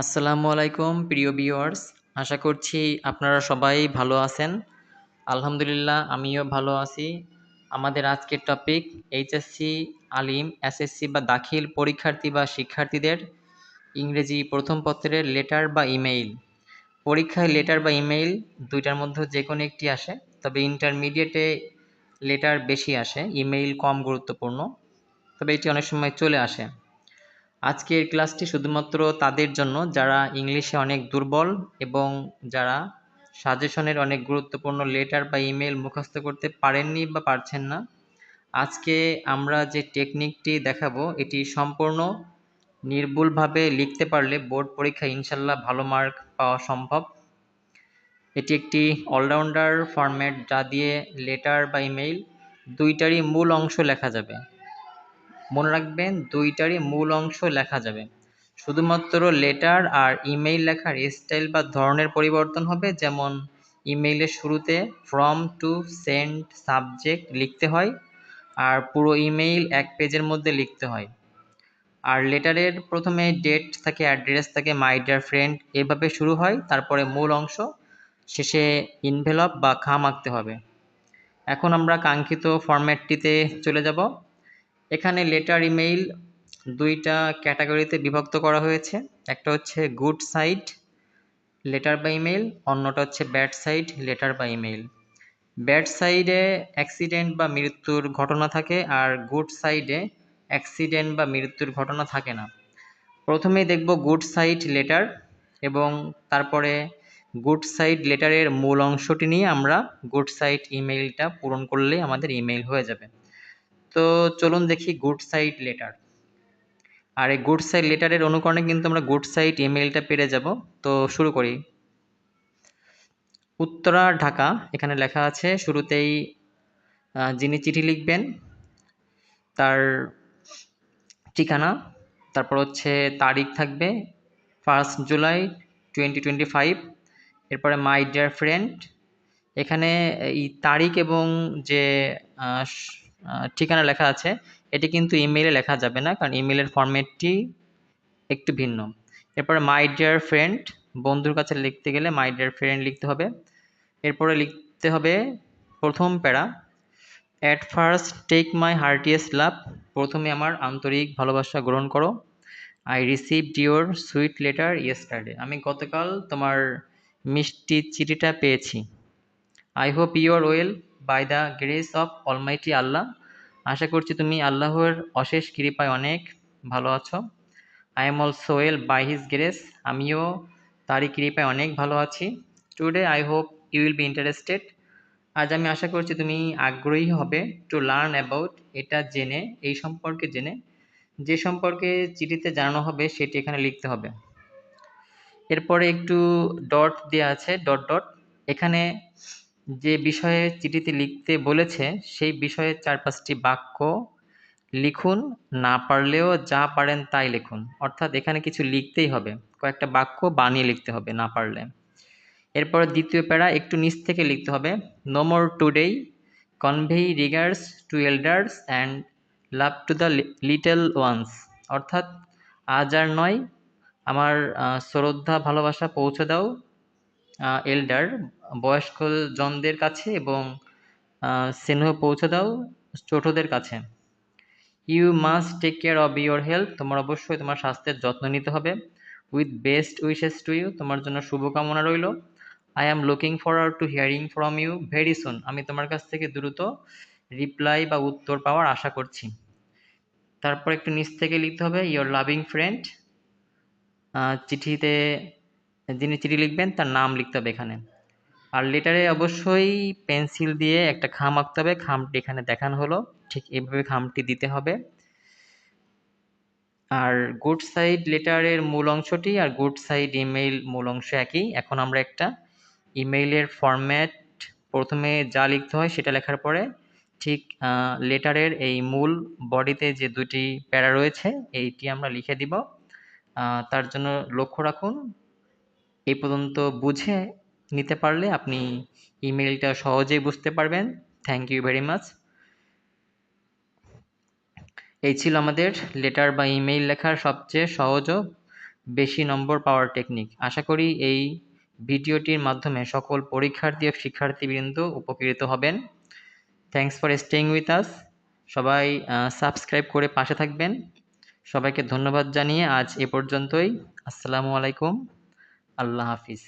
আসসালামু আলাইকুম, প্রিয় ভিউয়ার্স আশা করছি আপনারা সবাই ভালো আছেন। আলহামদুলিল্লাহ, আমিও ভালো আছি। আমাদের আজকের টপিক এইচএসসি আলিম এসএসসি বা দাখিল পরীক্ষার্থী বা শিক্ষার্থীদের ইংরেজি প্রথম পত্রের লেটার বা ইমেইল পরীক্ষায় লেটার বা ইমেইল দুইটার মধ্যে যে কোনো একটি আসে, তবে ইন্টারমিডিয়েটে লেটার বেশি আসে। ইমেইল কম গুরুত্বপূর্ণ, তবে এটি অনেক সময় চলে আসে। আজকের ক্লাসটি শুধুমাত্র তাদের জন্য, যারা ইংলিশে অনেক দুর্বল এবং যারা সাজেশনের অনেক গুরুত্বপূর্ণ লেটার বা ইমেল মুখস্থ করতে পারেননি বা পারছেন না, আজকে আমরা যে টেকনিকটি দেখাবো, এটি সম্পূর্ণ নির্ভুলভাবে লিখতে পারলে বোর্ড পরীক্ষায় ইনশাল্লাহ ভালো মার্ক পাওয়া সম্ভব। এটি একটি অলরাউন্ডার ফরম্যাট যা দিয়ে লেটার বা ইমেইল দুইটারই মূল অংশ লেখা যাবে। মনে রাখবেন, দুইটারই মূল অংশ লেখা যাবে। শুধুমাত্র লেটার আর ইমেইল লেখার স্টাইল বা ধরনের পরিবর্তন হবে, যেমন ইমেইলের শুরুতে ফ্রম টু সেন্ড সাবজেক্ট লিখতে হয় আর পুরো ইমেইল এক পেজের মধ্যে লিখতে হয়। আর লেটারের প্রথমে ডেট থাকে অ্যাড্রেস থাকে মাই ডিয়ার ফ্রেন্ড এভাবে শুরু হয়, তারপরে মূল অংশ, শেষে ইনভেলপ বা খাম আঁকতে হবে। এখন আমরা কাঙ্ক্ষিত ফরম্যাটটিতে চলে যাব। এখানে লেটার ইমেইল দুইটা ক্যাটাগরিতে বিভক্ত করা হয়েছে। একটা হচ্ছে গুড সাইড লেটার বা ইমেইল অন্যটা হচ্ছে ব্যাড সাইড লেটার বা ইমেইল ব্যাড সাইডে অ্যাক্সিডেন্ট বা মৃত্যুর ঘটনা থাকে আর গুড সাইডে অ্যাক্সিডেন্ট বা মৃত্যুর ঘটনা থাকে না। প্রথমেই দেখব গুড সাইড লেটার এবং তারপরে গুড সাইড লেটারের মূল অংশটি নিয়ে আমরা গুড সাইড ইমেইলটা পূরণ করলেই আমাদের ইমেইল হয়ে যাবে। তো চলুন দেখি গুড সাইড লেটার আর এই গুড সাইড লেটারের অনুকরণে কিন্তু আমরা গুড সাইড ইমেইলটা পেরে যাব। তো শুরু করি। উত্তরা, ঢাকা, এখানে লেখা আছে, শুরুতেই যিনি চিঠি লিখবেন, তার ঠিকানা, তারপর হচ্ছে তারিখ থাকবে first July twenty twenty five এরপরে মাই ডিয়ার ফ্রেন্ড এখানে এই তারিখ এবং যে ঠিকানা লেখা আছে। এটি কিন্তু ইমেইলে লেখা যাবে না, কারণ ইমেইলের ফরম্যাটটি একটু ভিন্ন। এরপরে মাই ডিয়ার ফ্রেন্ড বন্ধুর কাছে লিখতে গেলে মাই ডিয়ার ফ্রেন্ড লিখতে হবে। এরপরে লিখতে হবে প্রথম para at first take my heartiest love প্রথমে আমার আন্তরিক ভালোবাসা গ্রহণ করো। I received your sweet letter yesterday আমি গতকাল তোমার মিষ্টি চিঠিটা পেয়েছি। I hope you're well by the grace of almighty Allah আশা করছি তুমি আল্লাহর অশেষ কৃপায় অনেক ভালো আছো। I am also well by his grace আমিও তারই কৃপায় অনেক ভালো আছি। Today I hope you will be interested আজ আমি আশা করছি তুমি আগ্রহী হবে টু লার্ন অ্যাবাউট এটা জেনে, এই সম্পর্কে জেনে। যে সম্পর্কে চিঠিতে জানানো হবে সেটি এখানে লিখতে হবে। এরপরে একটু ডট দেওয়া আছে ডট ডট এখানে যে বিষয়ে চিঠিতে লিখতে বলেছে, সেই বিষয়ে চার পাঁচটি বাক্য লিখুন, না পারলেও যা পারেন তাই লিখুন। অর্থাৎ এখানে কিছু লিখতেই হবে। কয়েকটা বাক্য বানিয়ে লিখতে হবে না পারলে। এরপর দ্বিতীয় প্যারা, একটু নিচ থেকে লিখতে হবে no more today convey regards to elders and love to the little ones অর্থাৎ, আজ আর নয়, আমার শ্রদ্ধা, ভালোবাসা পৌঁছে দাও এল্ডার বয়স্ক জনদের কাছে এবং স্নেহ পৌঁছে দাও ছোটদের কাছে। You must take care of your health তোমার অবশ্যই তোমার স্বাস্থ্যের যত্ন নিতে হবে। With best wishes to you তোমার জন্য শুভকামনা রইল। I am looking for forward to hearing from you very soon আমি তোমার কাছ থেকে দ্রুত রিপ্লাই বা উত্তর পাওয়ার আশা করছি। তারপর একটু নিচ থেকে লিখতে হবে ইয়োর লাভিং ফ্রেন্ড চিঠিতে যিনি চিঠি লিখবেন তার নাম লিখতে হবে এখানে। আর লেটারে অবশ্যই পেন্সিল দিয়ে একটা খাম আঁকতে হবে। খামটি এখানে দেখানো হলো। ঠিক এভাবে খামটি দিতে হবে। আর গুড সাইড লেটারের মূল অংশটি আর গুড সাইড ইমেইল মূল অংশ একই। এখন আমরা একটা ইমেইলের ফরম্যাট প্রথমে যা লিখতে হয় সেটা লেখার পরে ঠিক লেটারের এই মূল বডিতে যে দুটি প্যারা রয়েছে, এইটি আমরা লিখে দিব। তার জন্য লক্ষ্য রাখুন এই পর্যন্ত বুঝে নিতে পারলে আপনি ইমেলটা সহজেই বুঝতে পারবেন। থ্যাংক ইউ ভেরি মাচ এই ছিল আমাদের লেটার বা ইমেইল লেখার সবচেয়ে সহজ ও বেশি নম্বর পাওয়ার টেকনিক আশা করি এই ভিডিওটির মাধ্যমে সকল পরীক্ষার্থী ও শিক্ষার্থীবৃন্দ উপকৃত হবেন। Thanks for staying with us সবাই সাবস্ক্রাইব করে পাশে থাকবেন। সবাইকে ধন্যবাদ জানিয়ে আজ এ পর্যন্তই। আসসালামু আলাইকুম। আল্লাহ হাফিজ।